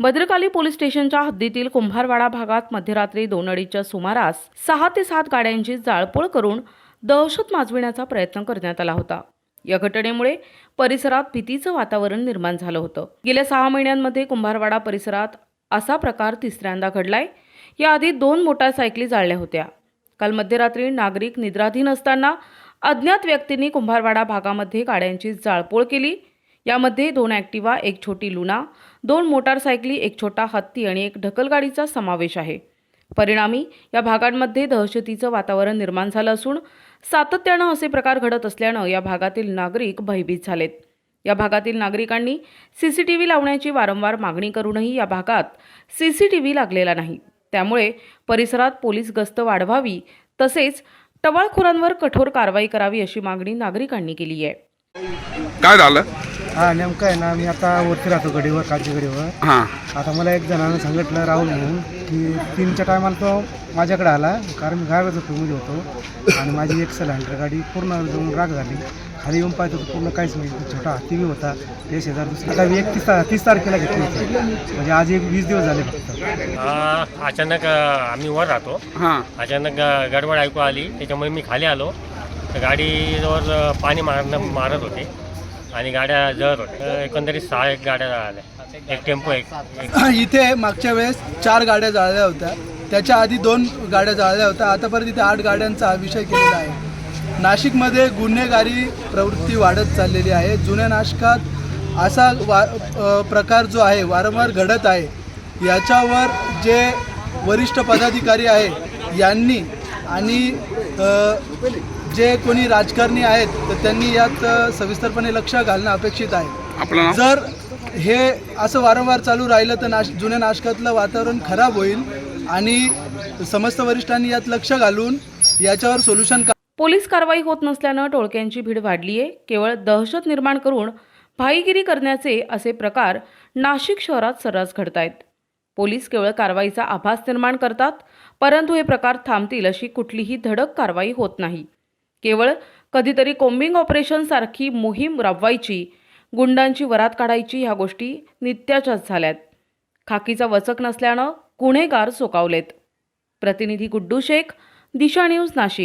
Bhadrakali police स्टेशनच्या हद्दीतील कुंभारवाडा भागात मध्यरात्री दोन अडीचच्या सुमारास सहा ते सात गाड्यांची जाळपोळ करून दहशत माजविण्याचा प्रयत्न करण्यात आला होता. या घटनेमुळे परिसरात भीतीचं वातावरण निर्माण झालं होतं. गेल्या सहा महिन्यांमध्ये कुंभारवाडा परिसरात असा प्रकार तिसऱ्यांदा घडलाय. याआधी दोन मोटारसायकली जाळल्या होत्या. काल मध्यरात्री नागरिक निद्राधीन असताना अज्ञात व्यक्तींनी कुंभारवाडा भागामध्ये गाड्यांची जाळपोळ केली. यामध्ये दोन ॲक्टिवा एक छोटी लुना दोन मोटारसायकली एक छोटा हत्ती आणि एक ढकलगाडीचा समावेश आहे. परिणामी या भागांमध्ये दहशतीचं वातावरण निर्माण झालं असून सातत्यानं असे प्रकार घडत असल्यानं या भागातील नागरिक भयभीत झालेत. या भागातील नागरिकांनी सी सी टी व्ही लावण्याची वारंवार मागणी करूनही या भागात सी सी टी व्ही लागलेला नाही. त्यामुळे परिसरात पोलीस गस्त वाढवावी तसेच टवाळखोरांवर कठोर कारवाई करावी अशी मागणी नागरिकांनी केली आहे. काय झालं? हा नेमकं आहे ना मी आता वरती राहतो गडीवर कालच्या गडीवर. हां. आता मला एक जणानं सांगितलं राहुल म्हणून की तीनच्या टायमाला तो माझ्याकडे आला कारण मी गावाचा झोपेमध्ये होतो आणि माझी एक सिलेंडर गाडी पूर्ण जाऊन राग झाली. खाली येऊन पाहतो तर पूर्ण काहीच नाही छोटा हत्ती बी होता ते शेजार दुसरा आता मी एकतीस ता तीस तारखेला घेतली होती. म्हणजे आज एक वीस दिवस झाले फक्त. आ, अचानक अ, आम्ही वर राहतो. हां. अचानक ग- गडबड ऐकू आली त्याच्यामुळे मी खाली आलो. तर गाडीवर अ, पाणी मारणं मारत होते. आणि गाड्या जळत होत्या एकंदरीत सहा एक गाड्या जळाल्या एक टेम्पो एक इथे मागच्या वेळेस चार गाड्या जाळल्या होत्या. त्याच्या आधी दोन गाड्या जाळल्या होत्या. आतापर्यंत इथे आठ गाड्यांचा विषय केलेला आहे. नाशिकमध्ये गुन्हेगारी प्रवृत्ती वाढत चाललेली आहे. जुन्या नाशकात असा वा प्रकार जो आहे वारंवार घडत आहे याच्यावर जे वरिष्ठ पदाधिकारी आहे यांनी आणि जे कोणी राजकारणी आहेत तर त्यांनी यात सविस्तरपणे लक्ष घालणं अपेक्षित आहे. जर हे असं वारंवार चालू राहिलं तर नाश जुन्या नाशकातलं वातावरण खराब होईल आणि समस्त वरिष्ठांनी यात लक्ष घालून याच्यावर सोल्युशन पोलीस कारवाई होत नसल्यानं टोळक्यांची भीड वाढली आहे. केवळ दहशत निर्माण करून भाईगिरी करण्याचे असे प्रकार नाशिक शहरात सर्रास घडतायत. पोलीस केवळ कारवाईचा आभास निर्माण करतात परंतु हे प्रकार थांबतील अशी कुठलीही धडक कारवाई होत नाही. केवळ कधीतरी कोम्बिंग ऑपरेशनसारखी मोहीम राबवायची गुंडांची वरात काढायची ह्या गोष्टी नित्याच्याच झाल्यात. खाकीचा वचक नसल्यानं गुन्हेगार सोकावलेत. प्रतिनिधी गुड्डू शेख दिशा न्यूज नाशिक.